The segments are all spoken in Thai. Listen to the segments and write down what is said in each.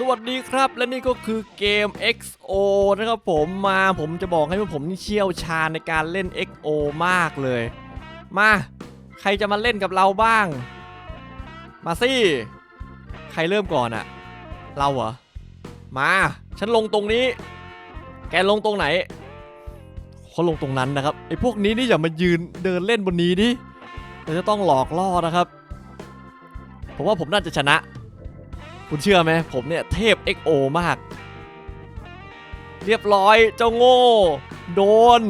สวัสดีครับและนี่ก็คือเกม XO นะครับผมมาผมจะบอกให้ว่าผมนี่เชี่ยวชาญในการเล่น XO มากเลย มาใครจะมาเล่นกับเราบ้าง มาสิใครเริ่มก่อนอะเราเหรอมาฉันลงตรงนี้ แกลงตรงไหนเขาลงตรงนั้นนะครับไอ้พวกนี้นี่อย่ามายืนเดินเล่นบนนี้ดิเราจะต้องหลอกล่อนะครับผมว่าผมน่าจะชนะ คุณเชื่อไหมผมเนี่ยเทพ XO มาก เรียบร้อยเจ้าโง่ โดน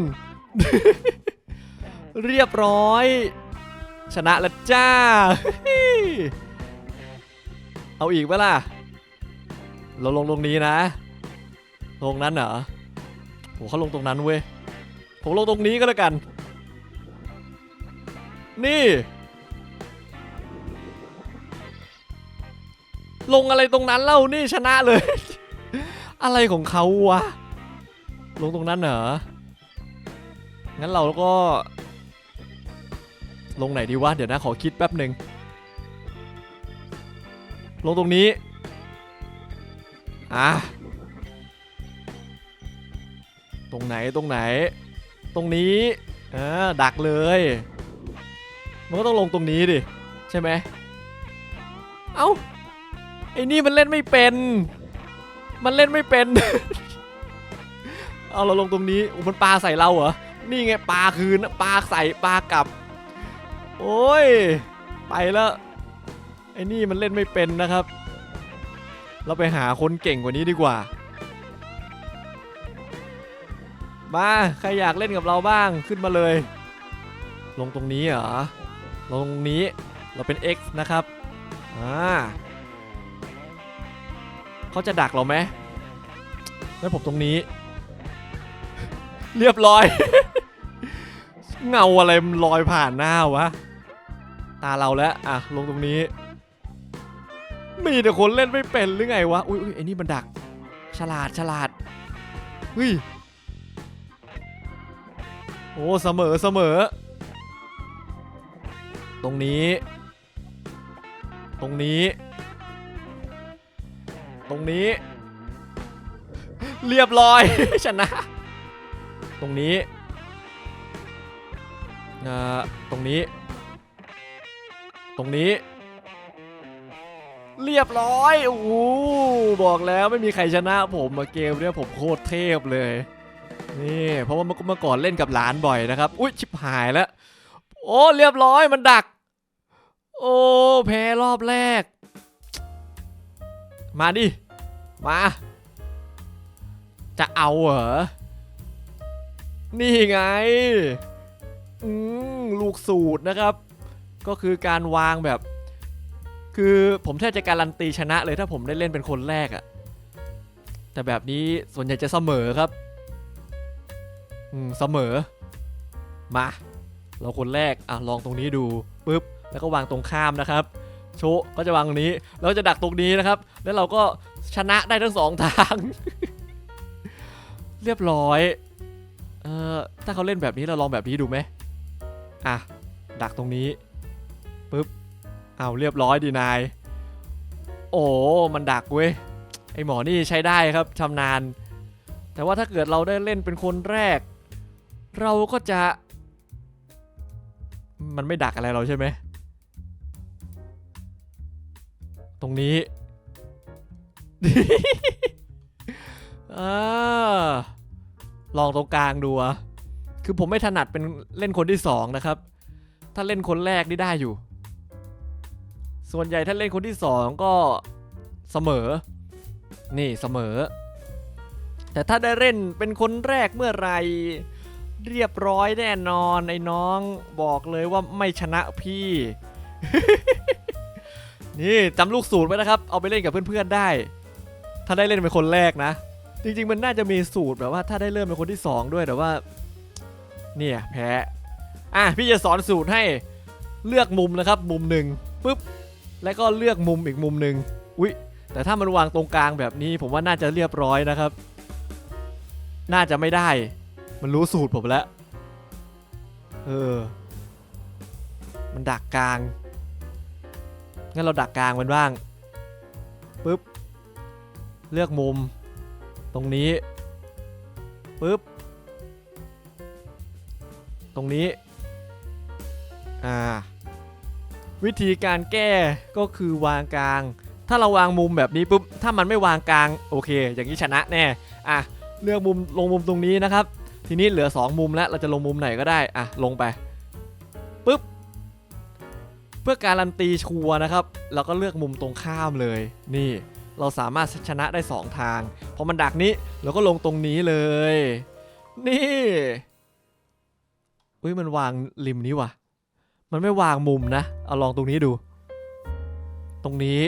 เรียบร้อย ชนะแล้วจ้า เอาอีกไหมล่ะ เราลงตรงนี้นะ ลงนั้นเหรอโหเขาลงตรงนั้นเว้ย ผมลงตรงนี้ก็แล้วกัน นี่ ลงอะไรตรงนั้นเล่านี่ชนะเลย อะไรของเขาวะ ลงตรงนั้นเหรอ งั้นเราก็ ลงไหนดีวะ เดี๋ยวนะขอคิดแป๊บหนึ่ง ลงตรงนี้ อะ ตรงไหนตรงไหน ตรงนี้ เออดักเลย มันก็ต้องลงตรงนี้ดิ ใช่ไหม เอ้า ไอ้นี่มันเล่นไม่เป็น มันเล่นไม่เป็น เอาเราลงตรงนี้อุยมันปลาใส่เราเหรอ นี่ไงปลาคืนปลาใส่ปลากลับ โอ้ย ไปแล้วไอ้นี่มันเล่นไม่เป็นนะครับ เราไปหาคนเก่งกว่านี้ดีกว่า มาใครอยากเล่นกับเราบ้างขึ้นมาเลย ลงตรงนี้เหรอ ลงตรงนี้เราเป็น X นะครับ อ่า เขาจะดักเราไหมแล้วผมตรงนี้ เรียบร้อย เงาอะไรมันลอยผ่านหน้าวะ ตาเราแล้วอะลงตรงนี้ มีแต่คนเล่นไม่เป็นหรือไงวะ อุ้ยอุ้ยไอ้นี่มันดัก ฉลาดฉลาดเฮ้ยโอ้เสมอเสมอ ตรงนี้ ตรงนี้ต รงนี้ เรียบร้อยชนะ ตรงนี้เอ่อตรงนี้ ตรงนี้ เรียบร้อยโอ้โหบอกแล้วไม่มีใครชนะผมมาเกมเนี้ยผมโคตรเทพเลยนี่เพราะว่าเมื่อก่อนเล่นกับหลานบ่อยนะครับ อุ้ยชิบหายแล้ว โอ้เรียบร้อยมันดัก โอ้แพ้รอบแรก มาดิ มา จะเอาเหรอ นี่ไง อืมลูกสูตรนะครับ ก็คือการวางแบบ คือผมแทบจะการันตีชนะเลยถ้าผมได้เล่นเป็นคนแรกอะแต่แบบนี้ส่วนใหญ่จะเสมอครับ อืมเสมอ มา เราคนแรก อะลองตรงนี้ดูปุ๊บ แล้วก็วางตรงข้ามนะครับ โชก็จะวางตรงนี้ แล้วจะดักตรงนี้นะครับ แล้วเราก็ ชนะได้ทั้งสองทาง เรียบร้อย เออถ้าเขาเล่นแบบนี้เราลองแบบนี้ดูไหมอะ ดักตรงนี้ปุ๊บเอาเรียบร้อยดีนาย โอ้ มันดักเว้ย ไอหมอนี่ใช้ได้ครับชำนาญ แต่ว่าถ้าเกิดเราได้เล่นเป็นคนแรก เราก็จะ มันไม่ดักอะไรเราใช่ไหม ตรงนี้ อ่าลองตรงกลางดูอะคือผมไม่ถนัดเป็นเล่นคนที่สองนะครับ ถ้าเล่นคนแรกนี่ได้อยู่ ส่วนใหญ่ถ้าเล่นคนที่สองก็เสมอ นี่เสมอ แต่ถ้าได้เล่นเป็นคนแรกเมื่อไรเรียบร้อยแน่นอนไอ้น้องบอกเลยว่าไม่ชนะพี่ นี่จำลูกสูตรไว้นะครับ เอาไปเล่นกับเพื่อนๆได้ ถ้าได้เล่นเป็นคนแรกนะ จริง ๆ มันน่าจะมีสูตรแบบว่าถ้าได้เริ่มเป็นคนที่สองด้วยแต่ว่า เนี่ยแพ้อะพี่จะสอนสูตรให้เลือกมุมนะครับ มุมหนึ่งปุ๊บแล้วก็เลือกมุมอีกมุมหนึ่งอุ๊ยแต่ถ้ามันวางตรงกลางแบบนี้ ผมว่าน่าจะเรียบร้อยนะครับ น่าจะไม่ได้ มันรู้สูตรผมแล้ว เออ มันดักกลาง งั้นเราดักกลางมันบ้าง เลือกมุม ตรงนี้ปึ๊บตรงนี้ อ่า วิธีการแก้ก็คือวางกลาง ถ้าเราวางมุมแบบนี้ปุ๊บ ถ้ามันไม่วางกลาง โอเค อย่างนี้ชนะแน่ อะ เลือกมุมลงมุมตรงนี้นะครับ ทีนี้เหลือ 2 มุมแล้ว เราจะลงมุมไหนก็ได้ อะ ลงไปปุ๊บ เพื่อการันตีชัวนะครับ เราก็เลือกมุมตรงข้ามเลย นี่ เราสามารถชนะได้ 2 ทาง พอมันดักนี้เราก็ลงตรงนี้เลย นี่อุ้ยมันวางริมนี้ว่ะ มันไม่วางมุมนะ เอาลองตรงนี้ดู ตรงนี้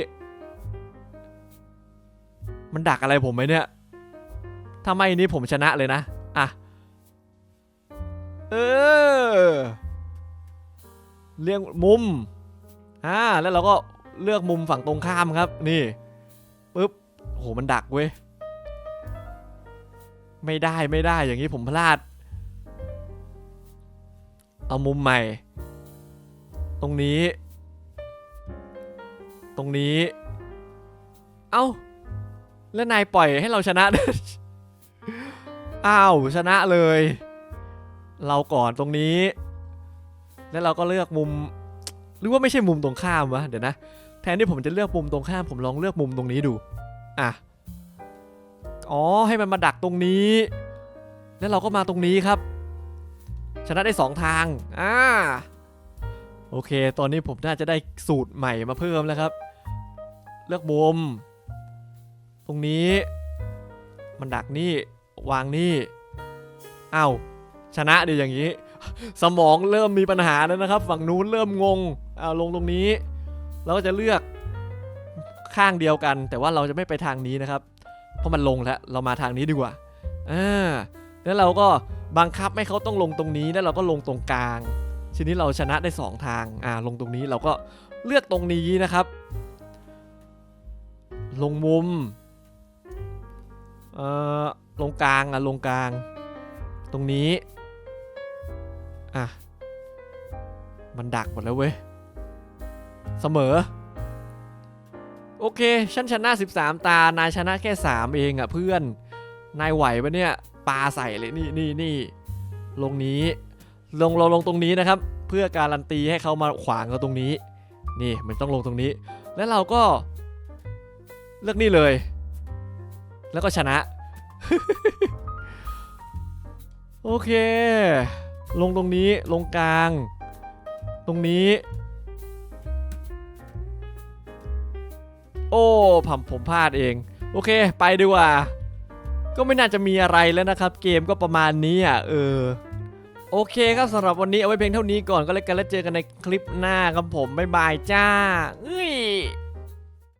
มันดักอะไรผมไหมเนี่ยถ้าไม่นี้ผมชนะเลยนะ อะ เออเลือกมุม อ่า แล้วเราก็เลือกมุมฝั่งตรงข้ามครับ นี่ ปึ๊บโหมันดักเว้ย ไม่ได้ไม่ได้อย่างนี้ผมพลาด เอามุมใหม่ ตรงนี้ ตรงนี้ เอ้า แล้วนายปล่อยให้เราชนะ อ้าวชนะเลย เราก่อนตรงนี้ แล้วเราก็เลือกมุม หรือว่าไม่ใช่มุมตรงข้ามวะเดี๋ยวนะแทนที่ผมจะเลือกมุมตรงข้ามผมลองเลือกมุมตรงนี้ดู อะ อ๋อ ให้มันมาดักตรงนี้ แล้วเราก็มาตรงนี้ครับ ชนะได้สองทาง อ่า โอเค ตอนนี้ผมน่าจะได้สูตรใหม่มาเพิ่มแล้วครับ เลือกมุม ตรงนี้ มันดักนี่ วางนี่ เอ้า ชนะดีอย่างนี้ สมองเริ่มมีปัญหาแล้วนะครับ ฝั่งนู้นเริ่มงง เอาลงตรงนี้ เราก็จะเลือก ข้างเดียวกัน แต่ว่าเราจะไม่ไปทางนี้นะครับ เพราะมันลงแล้วเรามาทางนี้ดีกว่าอ่าแล้วเราก็บังคับให้เขาต้องลงตรงนี้แล้วเราก็ลงตรงกลาง ทีนี้เราชนะได้ 2 ทางอ่าลงตรงนี้เราก็เลือกตรงนี้นะครับ ลงมุมเอ่อลงกลางอะลงกลาง ตรงนี้อะมันดักหมดแล้วเว้ย เสมอ โอเค ฉันชนะ 13 ตา นายชนะแค่ 3 เองอะเพื่อน นายไหวปะเนี่ยปาใส่เลยนี่นี่นี่ลงนี้ ลงเราลงตรงนี้นะครับ เพื่อการันตีให้เขามาขวางเราตรงนี้ นี่มันต้องลงตรงนี้ แล้วเราก็เลือกนี่เลย แล้วก็ชนะ โอเค ลงตรงนี้ลงกลาง ตรงนี้ โอ้ผมผมพลาดเอง โอเค ไปดีกว่า ก็ไม่น่าจะมีอะไรแล้วนะครับ เกมก็ประมาณนี้อะเออ โอเคครับสำหรับวันนี้เอาไว้เพียงเท่านี้ก่อนก็แล้วกันแล้วเจอกันในคลิปหน้าครับผมบ๊ายบายจ้าเอ้ย